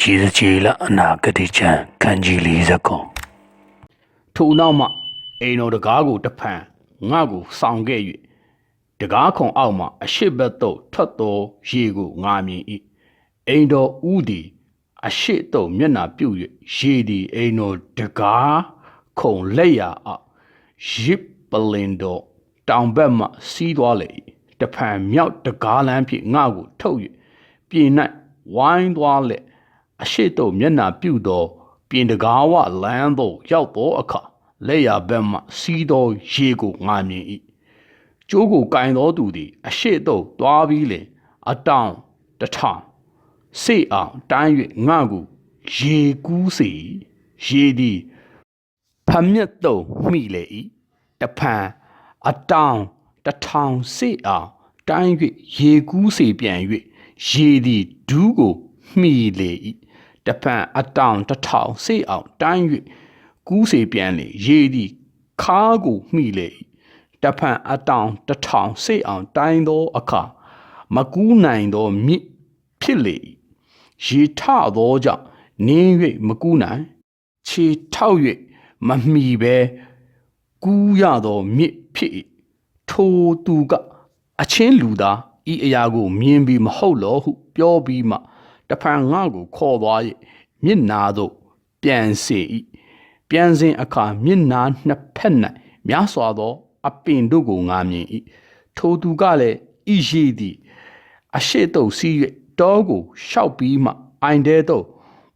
ရှိသချေလအနာဂတိချံခန်းကြီး40ခုထိုနောက်မှအိမ်တော်တကားကိုတဖန်ငါကိုဆောင်ခဲ့၍တကားခုံအောက်မှအရှိဘက်သို့ထွက်သောရေကိုငါမြင်၏အိမ်တော်ဦးသည်အရှိသို့မျက်နှာပြုတ်၍ရေသည်အိမ်တော်တကားခုံလက်ရအောက်ရစ်ပလင်တော်တောင်ဘက်မှစီးသွားလေ၏တဖန်မြောက်တကားလမ်းဖြင့်ငါကိုထုတ်၍ပြင်၌ဝိုင်းသွားလေ အရှိသို့မျက်နှာပြုတ်သောပြင်တကားဝလမ်းသို့ရောက်သောအခါလက်ရဘက်မှစီးသောရေကိုငါမြင်၏ကျိုးကိုကင်သောသူသည် အရှိသို့သွားပြီးလင်အတောင်တစ်ထောင်စေအောင်တိုင်း၍ငါကိုရေကူးစေ၏ရေသည်ဖမျက်တုံမိလေ၏တဖန်အတောင်တစ်ထောင်စေအောင်တိုင်း၍ရေကူးစေပြန်၍ရေသည်ဒူးကိုမိလေ၏ တဖန်အတောင်တစ်ထောင်စေအောင်တိုင်း၍ကူးစေပြန်လေရေသည်ခါးကိုမိလေ၏တဖန်အတောင်တစ်ထောင်စေအောင်တိုင်းသောအခါမကူးနိုင်သောမြစ်ဖြစ်လေ၏ရေထသောကြောင့်နင်း၍မကူးနိုင်ခြေထောက်၍မမီပဲကူးရသောမြစ်ဖြစ်၏ထိုသူကအချင်းလူသားဤအရာကိုမြင်ပြီးမဟုတ်လောဟု ပြောပြီးမှ တဖန်ငါကိုခေါ်သွား၍မျက်နာသို့ပြန်စေ၏ပြန်စဉ်အခါမျက်နာနှစ်ဖက်၌များစွာသော အပင်တို့ကိုငါမြင်၏ထိုသူကလည်းဤရှိသည်အရှိတုပ်စီး၍တောကိုရှောက်ပြီးမှအိုင်တဲသို့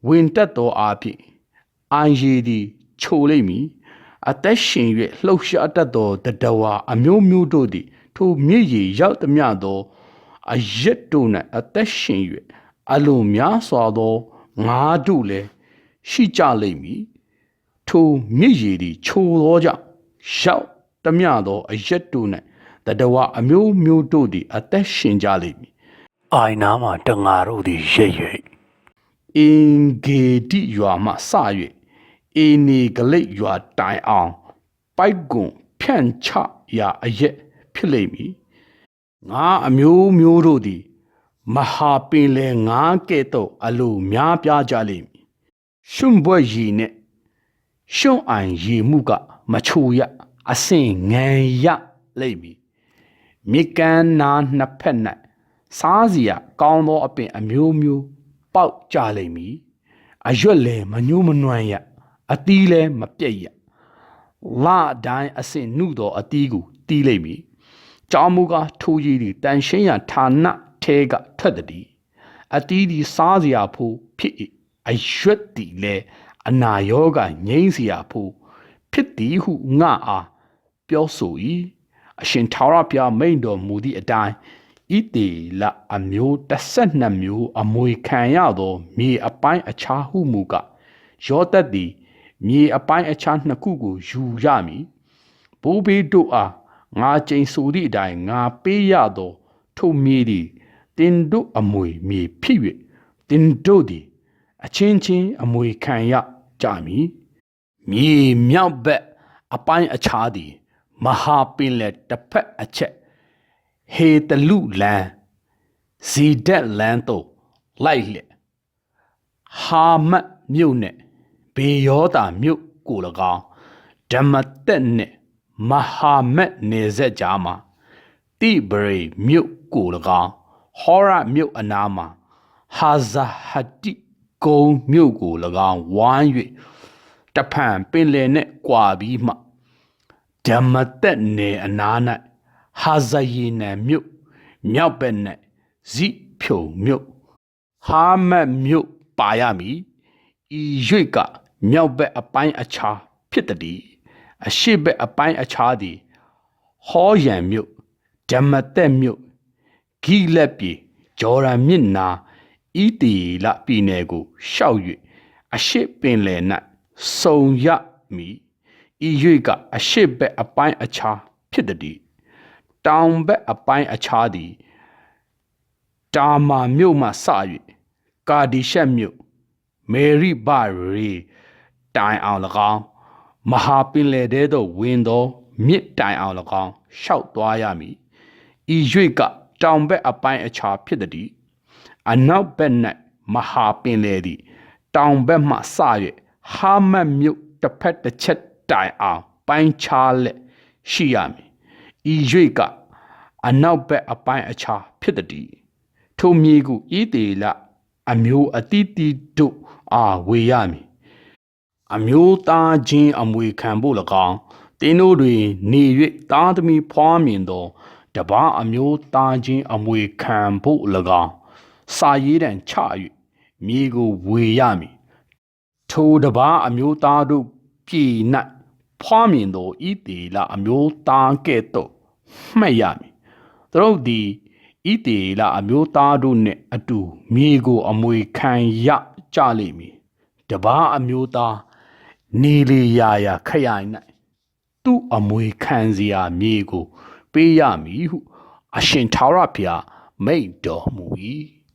ဝင်တက်သောအားဖြင့်အိုင်ရည်သည်ချိုလိမ့်မည်အသက်ရှင်၍လှုပ်ရှားတတ်သောတတဝါအမျိုးမျိုးတို့သည် ထိုမြည်ရည်ရောက်သည်မြသောအရက်တို့၌အသက်ရှင်၍ အလုံးများစွာသောငါးတို့လည်းရှိကြလိမ့်မည်ထိုမြည်ရည်သည်ချိုသောကြောင့်ရောက်သည်မြသောအရက်တို့၌တတဝါအမျိုးမျိုးတို့သည် အသက်ရှင်ကြလိမ့်မည်အိုင်နာမှာတငါတို့သည်ရိတ်ရိတ်အင်ဂေတိရွာမှစ၍အေနေဂလိတ်ရွာတိုင်အောင် ပိုက်ကွန်ဖြန့်ချရာအရက်ဖြစ်လိမ့်မည်ငါအမျိုးမျိုးတို့သည် မဟာပင်လေငါကဲ့သို့အလိုများပြားကြလိမ့်မည်ရှုံဘွက်ရည်နှင့်ရှုံအိုင်ရည်မှုက မချိုရအစင်ငံရလိမ့်မည်မြေကမ်းနားနှစ်ဖက်၌စားစရာကောင်းသောအပင်အမျိုးမျိုးပေါက်ကြလိမ့်မည်အရွက်လည်းမညှိုးမနွမ်းရအသီးလည်းမပြည့်ရလအတိုင်းအစင်နှုသောအသီးကိုတီးလိမ့်မည်ကြောင်းမူကားထိုးရည်သည်တန်ရှင်းရဌာန ထဲကထွက်သည်အသီးသည်စားစရာဖို့ဖြစ်၏အရွက်သည်လည်းအနာရောဂါငြိမ်းစရာဖို့ဖြစ်သည်ဟုငါအားပြောဆို၏အရှင်ထာဝရဘုရားမိန့်တော်မူသည့်အတိုင်းဣတေလအမျိုး12မျိုးအမွေခံရသောမြေအပိုင်းအခြားဟုမူကားယောသက်သည်မြေအပိုင်းအခြားနှစ်ခုကိုယူရမည်ဘိုးဘေးတို့အားငါကျိန်ဆိုသည့်အတိုင်းငါပေးရသောထိုမြေသည် တင်တို့အမွေမြေဖြစ်၍တင်တို့သည်အချင်းချင်းအမွေခံရကြမည်မြေမြောက်ဘက်အပိုင်းအခြားသည် မဟာပင်လက်တစ်ဖက်အချက်ဟေတလူလန်ဇီဒက်လန်တို့လိုက်လျက်ဟာမတ်မြို့နှင့်ဘေယောတာမြို့ကို၎င်းဓမ္မတက်နှင့်မဟာမက်နေဆက်ကြားမှာတိဘရေမြို့ကို၎င်း ဟောရမြို့အနားမှာဟာဇာဟတိကုန်းမြို့ကို၎င်းဝိုင်း၍တဖန်ပင်လယ်နှင့်ကွာပြီးမှဓမ္မတက်နယ်အနား၌ဟာဇယေနံမြို့မြောက်ဘက်၌ဇိဖြုံမြို့ဟာမတ်မြို့ပါရမည်ဤရွေ့ကမြောက်ဘက်အပိုင်းအခြားဖြစ်သည်အရှိဘက်အပိုင်းအခြားသည်ဟောရန်မြို့ဓမ္မတက်မြို့ ဂိလက်ပြည်ဂျော်ရန်မြစ်နာဤတီလပြည်နယ်ကိုရှောက်၍အရှိပင်လယ်၌စုံရမည်ဤ၍ကအရှိဘက်အပိုင်းအခြားဖြစ်သည်တောင်ဘက်အပိုင်းအခြားသည်တာမာမြို့မှစ၍ကာဒီရှက်မြို့မေရိဘရီတိုင်အောင်၎င်းမဟာပင်လယ်ထဲသို့ဝင်သောမြစ်တိုင်အောင်၎င်းရှောက်သွားရမည်ဤ၍က တောင်ဘက်အပိုင်းအခြားဖြစ်သည်အနောက်ဘက်၌မဟာပင်လယ်သည် တောင်ဘက်မှစ၍ဟာမတ်မြို့တစ်ဖက်တစ်ချက်တိုင်အောင်ပိုင်းခြားလက်ရှိရမည်ဤ၍ကအနောက်ဘက်အပိုင်းအခြားဖြစ်သည်ထိုမြေကိုဤတေလအမျိုးအတိတိတို့အားဝေရမည်အမျိုးသားချင်းအမွေခံဖို့၎င်းတင်းတို့တွင် နေ၍သားသမီးဖွားမြင်သော တပားအမျိုးသားချင်းအမွေခံဖို့၎င်းစာရေးတံချ၍မြေကိုဝေရမည်ထိုတပားအမျိုးသားတို့ပြည်၌ဖွားမြင်သောဤတေလအမျိုးသားကဲ့သို့မှတ်ရမည်သူတို့သည်ဤတေလအမျိုးသားတို့နှင့်အတူမြေကိုအမွေခံရကြလိမ့်မည်တပားအမျိုးသားနေလီယာယာခရိုင်၌သူ့အမွေခံစရာမြေကို ပေးရမည်ဟုအရှင်ထာဝရဘုရားမိန့်တော်မူ၏